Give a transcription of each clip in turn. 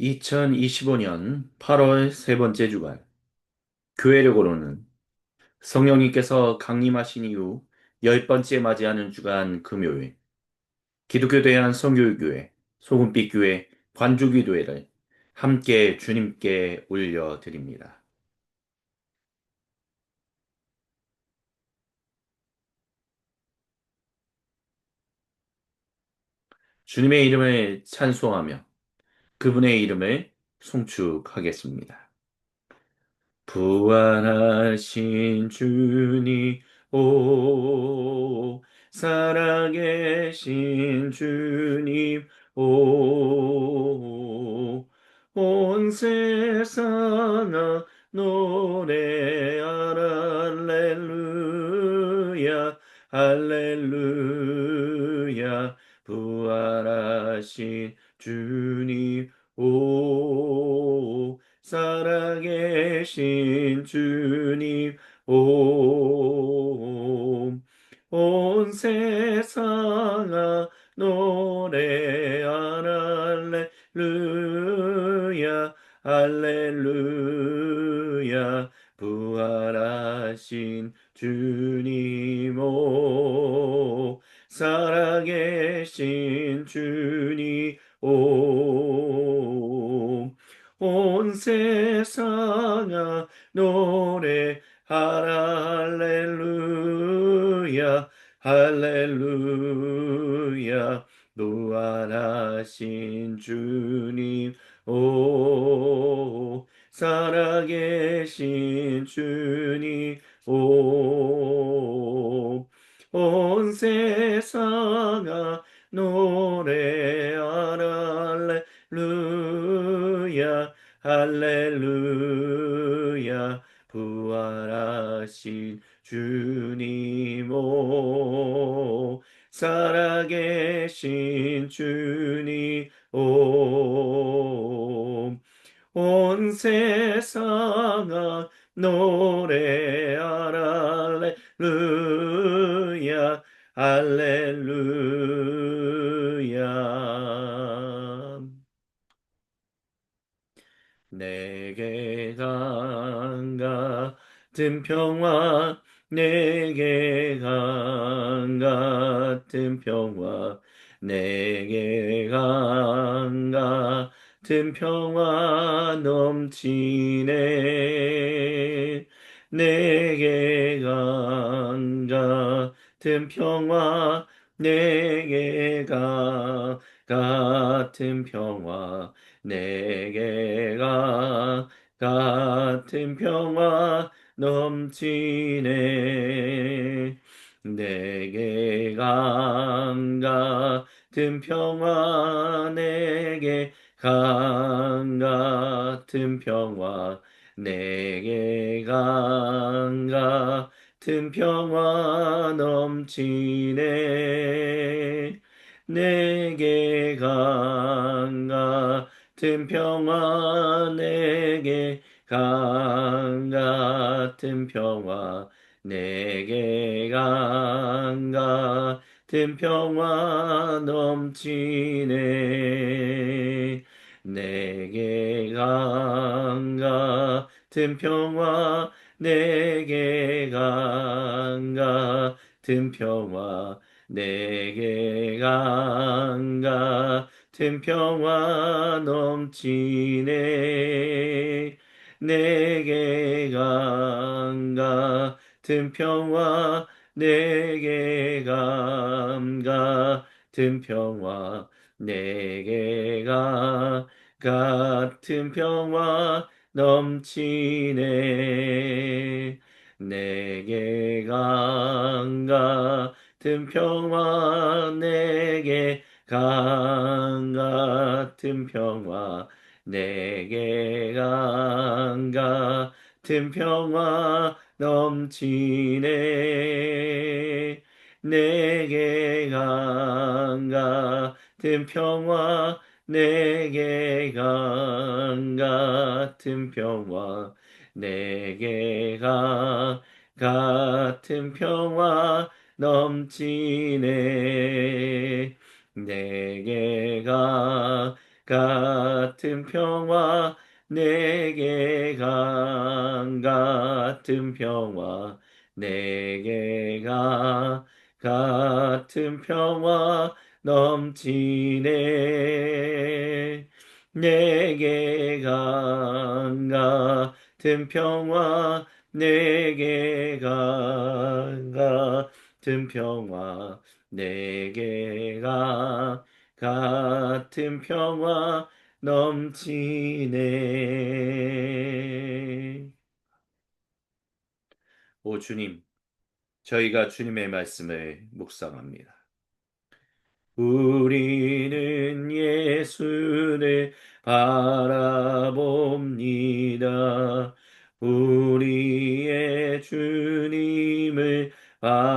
2025년 8월 세 번째 주간, 교회력으로는 성령님께서 강림하신 이후 열 번째 맞이하는 주간 금요일, 기독교 대한 성교교회, 소금빛 교회, 관주기도회를 함께 주님께 올려드립니다. 주님의 이름을 찬송하며 그분의 이름을 송축하겠습니다. 부활하신 주님, 오, 살아계신 주님, 오, 온 세상아 노래하라, 할렐루야, 할렐루야, 부활하신 주님, 오, 살아계신 주님, 오, 온 세상아 노래하라, 할렐루야, 할렐루야, 부활하신 주님, 오, 살아계신 주님, 오, 온 세상아 노래하라 할렐루야 할렐루야. 부활하신 주님 오 살아계신 주님 오온 세상 할렐루야. 부활하신 주님 오. 살아계신 주님 오 온 세상아 노 평화 넘치네. 내게 강 같은 평화 내게 강 같은 평화 내게가 같은 평화 넘치네. 내게가 같은 평화 내게 강 같은 평화 내게가 같은 평화 넘치네. 내게 강 같은 평화 내게 강 같은 평화 내게 강 같은 평화 넘치네 내게 강 같은 평화 내게 강 같은 평화 내게 강 같은 평화 넘치네. 내게 강 같은 평화 내게 강 같은 평화 내게 강 같은 평화 넘치네. 내게 강 같은 평화 내게 강 같은 평화. 내게 강 같은 평화 넘치네. 내게 강 같은 평화 내게 강 같은 평화 내게 강 같은 평화 넘치네. 내게 강 같은 평화 내게가 같은 평화 내게가 같은 평화 넘치네 내게가 같은 평화 내게가 같은 평화 내게가 같은 평화 넘치네. 오 주님, 저희가 주님의 말씀을 묵상합니다. 우리는 예수를 바라봅니다. 우리의 주님을 바라봅니다.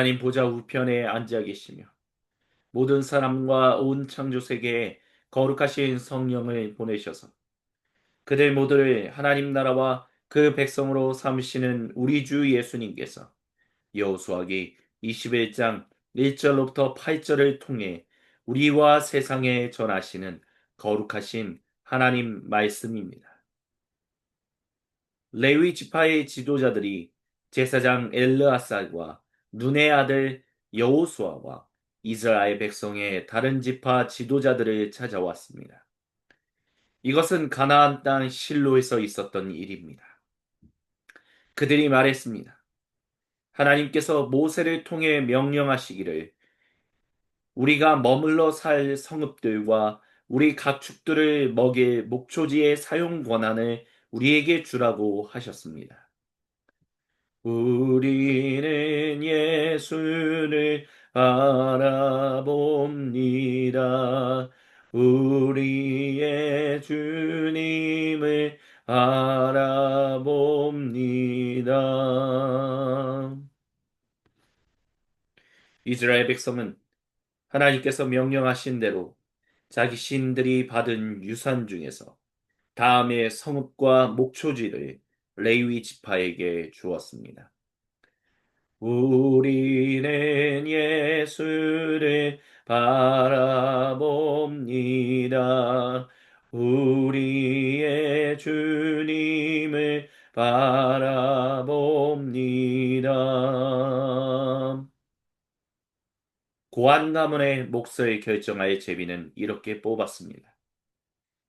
하나님 보좌 우편에 앉아 계시며 모든 사람과 온 창조 세계에 거룩하신 성령을 보내셔서 그들 모두를 하나님 나라와 그 백성으로 삼으시는 우리 주 예수님께서 여호수아기 21장 1절로부터 8절을 통해 우리와 세상에 전하시는 거룩하신 하나님 말씀입니다. 레위 지파의 지도자들이 제사장 엘르아살과 눈의 아들 여호수아와 이스라엘 백성의 다른 지파 지도자들을 찾아왔습니다. 이것은 가나안 땅 실로에서 있었던 일입니다. 그들이 말했습니다. 하나님께서 모세를 통해 명령하시기를 우리가 머물러 살 성읍들과 우리 가축들을 먹일 목초지의 사용 권한을 우리에게 주라고 하셨습니다. 우리는 예수를 알아봅니다. 우리의 주님을 알아봅니다. 이스라엘 백성은 하나님께서 명령하신 대로 자기 신들이 받은 유산 중에서 다음의 성읍과 목초지를 레위 지파에게 주었습니다. 우리는 예수를 바라봅니다. 우리의 주님을 바라봅니다. 고한 가문의 몫을 결정할 제비는 이렇게 뽑았습니다.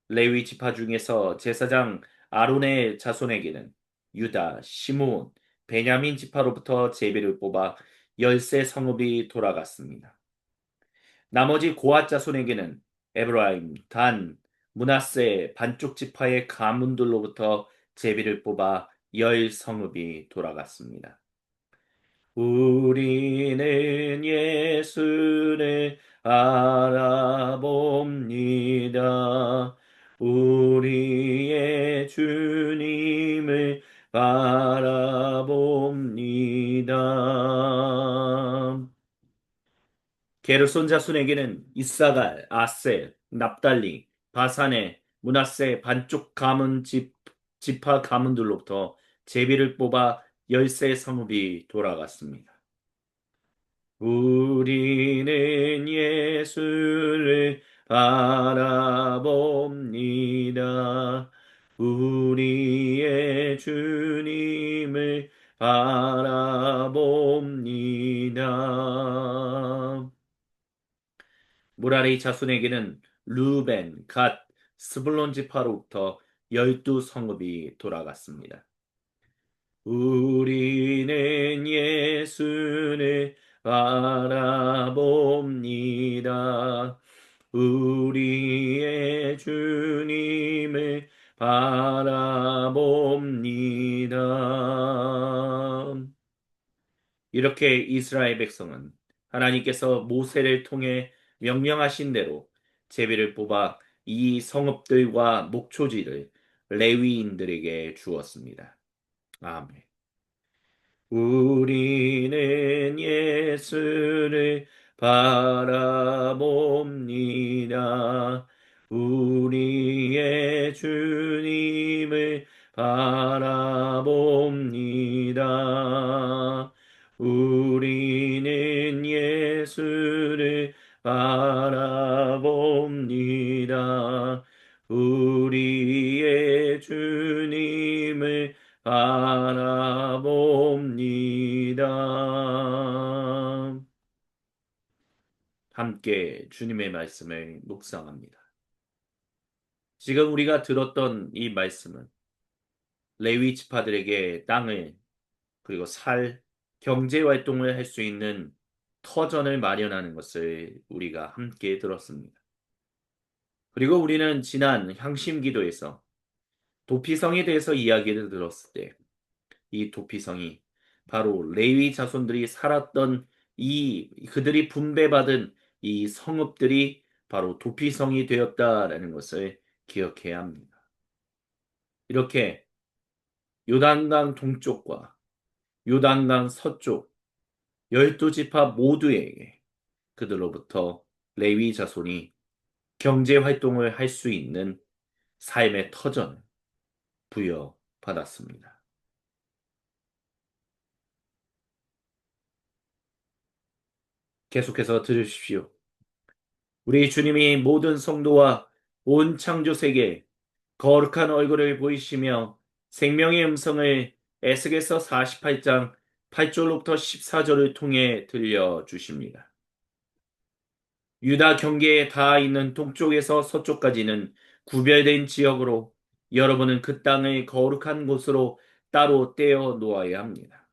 레위 지파 중에서 제사장 아론의 자손에게는 유다, 시므온, 베냐민 지파로부터 제비를 뽑아 열세 성읍이 돌아갔습니다. 나머지 고앗 자손에게는 에브라임, 단, 문하세 반쪽 지파의 가문들로부터 제비를 뽑아 열 성읍이 돌아갔습니다. 우리 게르손 자손에게는 이사갈, 아셀, 납달리, 바산의 문하세 반쪽 가문 집, 지파 가문들로부터 제비를 뽑아 열세 성읍이 돌아갔습니다. 우리는 예수를 바라봅니다. 우리의 주님을 바라봅니다. 무라리 자손에게는 루벤, 갓, 스불론 지파로부터 열두 성읍이 돌아갔습니다. 우리는 예수를 바라봅니다. 우리의 주님을 바라봅니다. 이렇게 이스라엘 백성은 하나님께서 모세를 통해 명령하신 대로 제비를 뽑아 이 성읍들과 목초지를 레위인들에게 주었습니다. 아멘. 우리는 예수를 바라봅니다. 우리의 주님을 바라봅니다. 우리는 예수를 바라봅니다. 우리의 주님을 바라봅니다. 함께 주님의 말씀을 묵상합니다. 지금 우리가 들었던 이 말씀은 레위 지파들에게 땅을 그리고 살 경제 활동을 할 수 있는 터전을 마련하는 것을 우리가 함께 들었습니다. 그리고 우리는 지난 향심 기도에서 도피성에 대해서 이야기를 들었을 때 이 도피성이 바로 레위 자손들이 살았던 이 그들이 분배받은 이 성읍들이 바로 도피성이 되었다라는 것을 기억해야 합니다. 이렇게 요단강 동쪽과 요단강 서쪽 열두 지파 모두에게 그들로부터 레위 자손이 경제 활동을 할 수 있는 삶의 터전을 부여받았습니다. 계속해서 들으십시오. 우리 주님이 모든 성도와 온 창조 세계에 거룩한 얼굴을 보이시며 생명의 음성을 에스겔서 48장 8절로부터 14절을 통해 들려주십니다. 유다 경계에 닿아 있는 동쪽에서 서쪽까지는 구별된 지역으로 여러분은 그 땅을 거룩한 곳으로 따로 떼어 놓아야 합니다.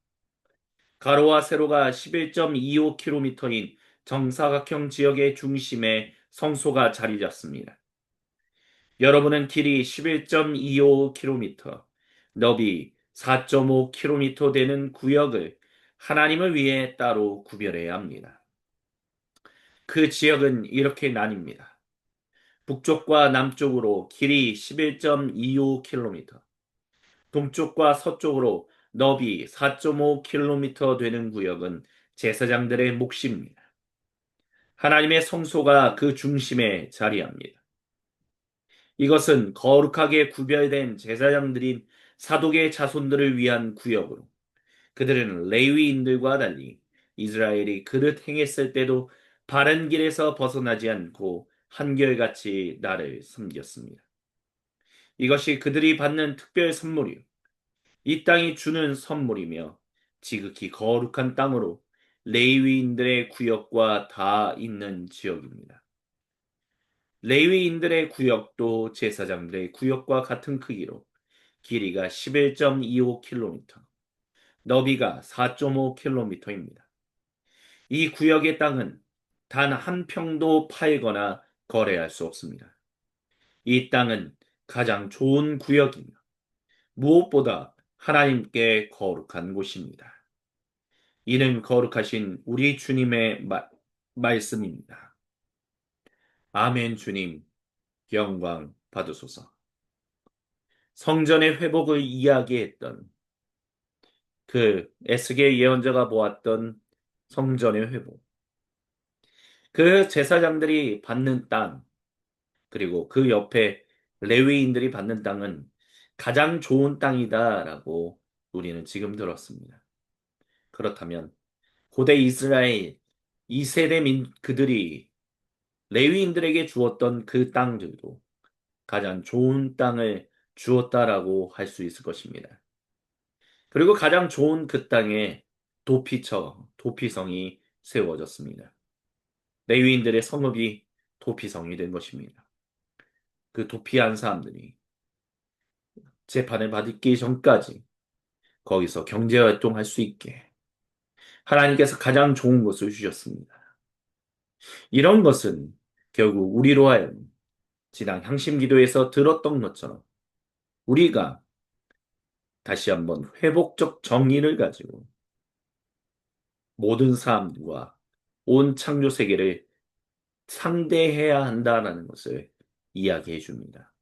가로와 세로가 11.25km인 정사각형 지역의 중심에 성소가 자리 잡습니다. 여러분은 길이 11.25km, 너비 4.5km 되는 구역을 하나님을 위해 따로 구별해야 합니다. 그 지역은 이렇게 나뉩니다. 북쪽과 남쪽으로 길이 11.25km, 동쪽과 서쪽으로 너비 4.5km 되는 구역은 제사장들의 몫입니다. 하나님의 성소가 그 중심에 자리합니다. 이것은 거룩하게 구별된 제사장들인 사독의 자손들을 위한 구역으로 그들은 레위인들과 달리 이스라엘이 그릇 행했을 때도 바른 길에서 벗어나지 않고 한결같이 나를 섬겼습니다. 이것이 그들이 받는 특별 선물이요. 이 땅이 주는 선물이며 지극히 거룩한 땅으로 레위인들의 구역과 다 있는 지역입니다. 레위인들의 구역도 제사장들의 구역과 같은 크기로 길이가 11.25km, 너비가 4.5km입니다. 이 구역의 땅은 단 한 평도 팔거나 거래할 수 없습니다. 이 땅은 가장 좋은 구역이며 무엇보다 하나님께 거룩한 곳입니다. 이는 거룩하신 우리 주님의 마, 말씀입니다. 아멘 주님, 영광 받으소서. 성전의 회복을 이야기했던 그 에스겔 예언자가 보았던 성전의 회복. 그 제사장들이 받는 땅, 그리고 그 옆에 레위인들이 받는 땅은 가장 좋은 땅이다라고 우리는 지금 들었습니다. 그렇다면 고대 이스라엘 2세대 민 그들이 레위인들에게 주었던 그 땅들도 가장 좋은 땅을 주었다라고 할 수 있을 것입니다. 그리고 가장 좋은 그 땅에 도피처, 도피성이 세워졌습니다. 레위인들의 성읍이 도피성이 된 것입니다. 그 도피한 사람들이 재판을 받기 전까지 거기서 경제 활동할 수 있게 하나님께서 가장 좋은 것을 주셨습니다. 이런 것은 결국 우리로 하여금 지난 향심 기도에서 들었던 것처럼 우리가 다시 한번 회복적 정의를 가지고 모든 사람과 온 창조 세계를 상대해야 한다라는 것을 이야기해 줍니다.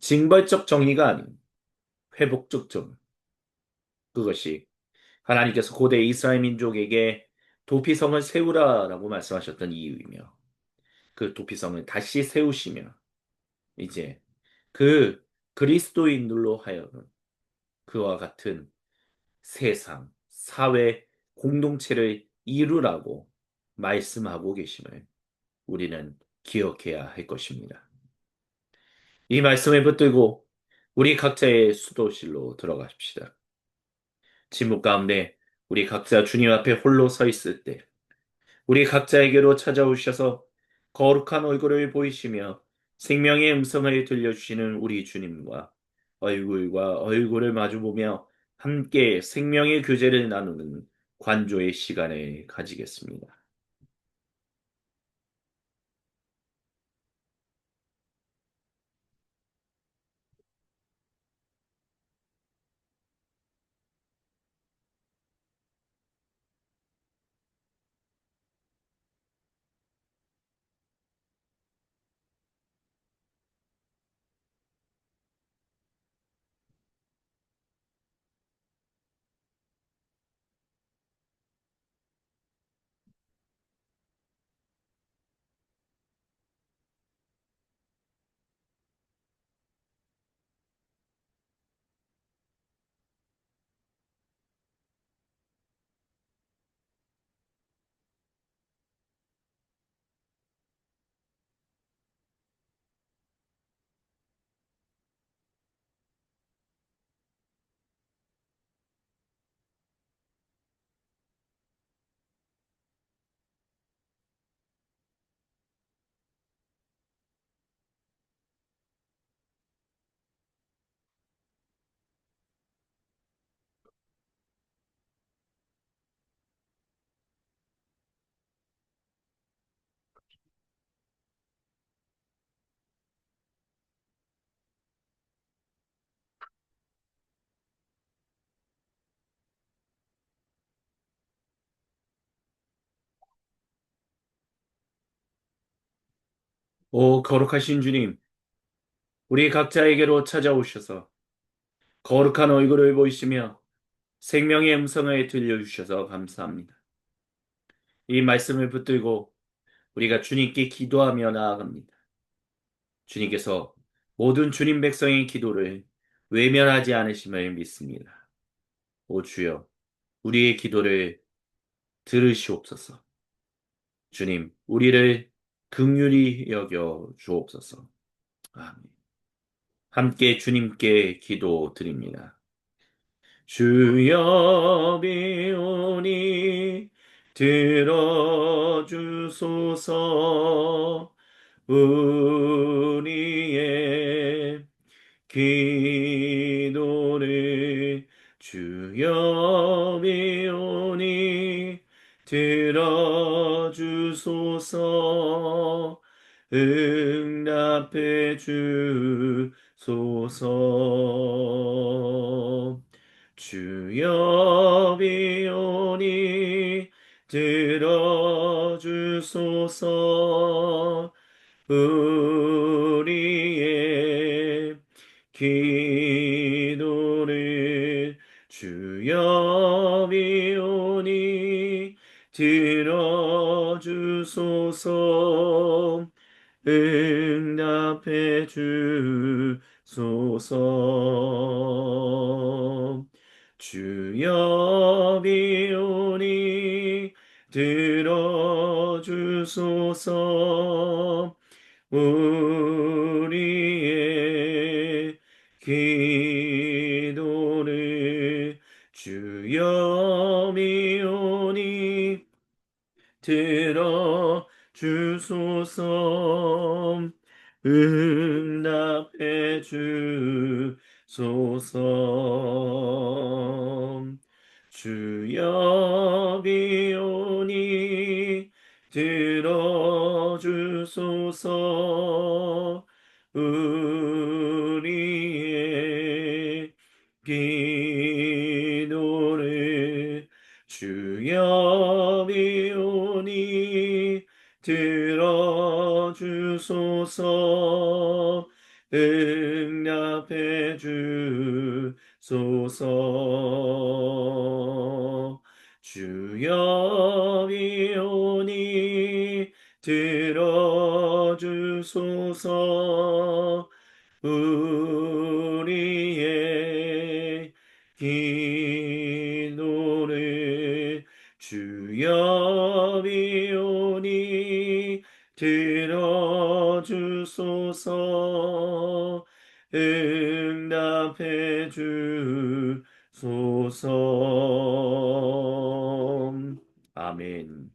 징벌적 정의가 아닌 회복적 정의. 그것이 하나님께서 고대 이스라엘 민족에게 도피성을 세우라라고 말씀하셨던 이유이며 그 도피성을 다시 세우시며 이제 그 그리스도인들로 하여금 그와 같은 세상, 사회, 공동체를 이루라고 말씀하고 계심을 우리는 기억해야 할 것입니다. 이 말씀을 붙들고 우리 각자의 수도실로 들어가십시다. 침묵 가운데 우리 각자 주님 앞에 홀로 서 있을 때 우리 각자에게로 찾아오셔서 거룩한 얼굴을 보이시며 생명의 음성을 들려주시는 우리 주님과 얼굴과 얼굴을 마주보며 함께 생명의 교제를 나누는 관조의 시간을 가지겠습니다. 오 거룩하신 주님, 우리 각자에게로 찾아오셔서 거룩한 얼굴을 보이시며 생명의 음성을 들려주셔서 감사합니다. 이 말씀을 붙들고 우리가 주님께 기도하며 나아갑니다. 주님께서 모든 주님 백성의 기도를 외면하지 않으심을 믿습니다. 오 주여, 우리의 기도를 들으시옵소서. 주님, 우리를 긍휼히 여겨 주옵소서. 아멘. 함께 주님께 기도 드립니다. 주여 비오니 들어주소서 우리의 기도를 주여 비오니 들어 주소서. 응답해 주소서. 주여 비오니 들어주소서. 우 들어주소서. 응답해 주소서. 주여 비오니 들어주소서. 우리의 기도를 주여 주소서 응답해 주소서. 주여 비오니 들어주소서. 우리의 기도를 주여 주소서. 응답해 주소서. 주여 미오니 들어주소서. 우리의 기도를 주여 들어주소서 응답해 주소서 아멘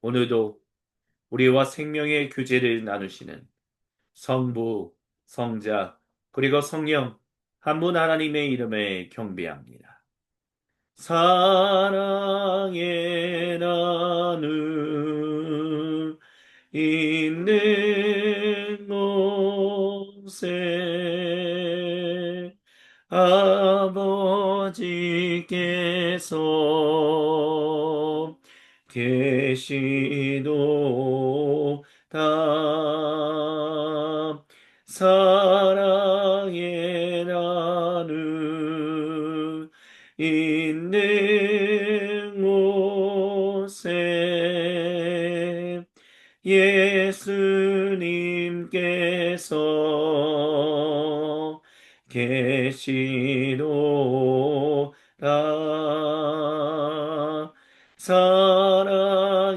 오늘도 우리와 생명의 교제를 나누시는 성부, 성자, 그리고 성령 한 분 하나님의 이름을 경배합니다. 사랑의 나눔 있는 곳에 아버지께서 계시도다 사랑의 나눔 있는 곳에 예수님께서 계시도다 사랑의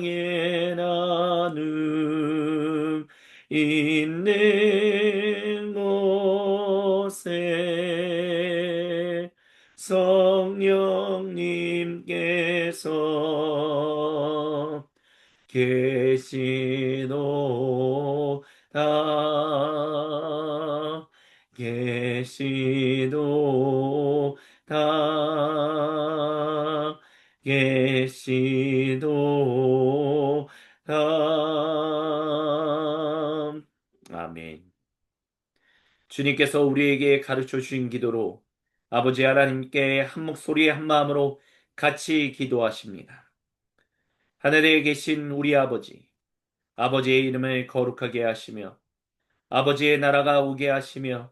나눔 있는 곳에 성령님께서 계시도다 계 시도다 계시도다 아멘 주님께서 우리에게 가르쳐 주신 기도로 아버지 하나님께 한 목소리 한 마음으로 같이 기도하십니다. 하늘에 계신 우리 아버지, 아버지의 이름을 거룩하게 하시며, 아버지의 나라가 오게 하시며,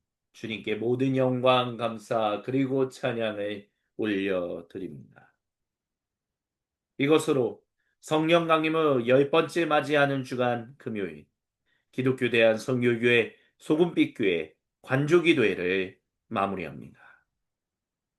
주님께 모든 영광, 감사, 그리고 찬양을 올려드립니다. 이것으로 성령 강림의 열 번째 맞이하는 주간 금요일, 기독교 대한 성교교회 소금빛교회 관조기도회를 마무리합니다.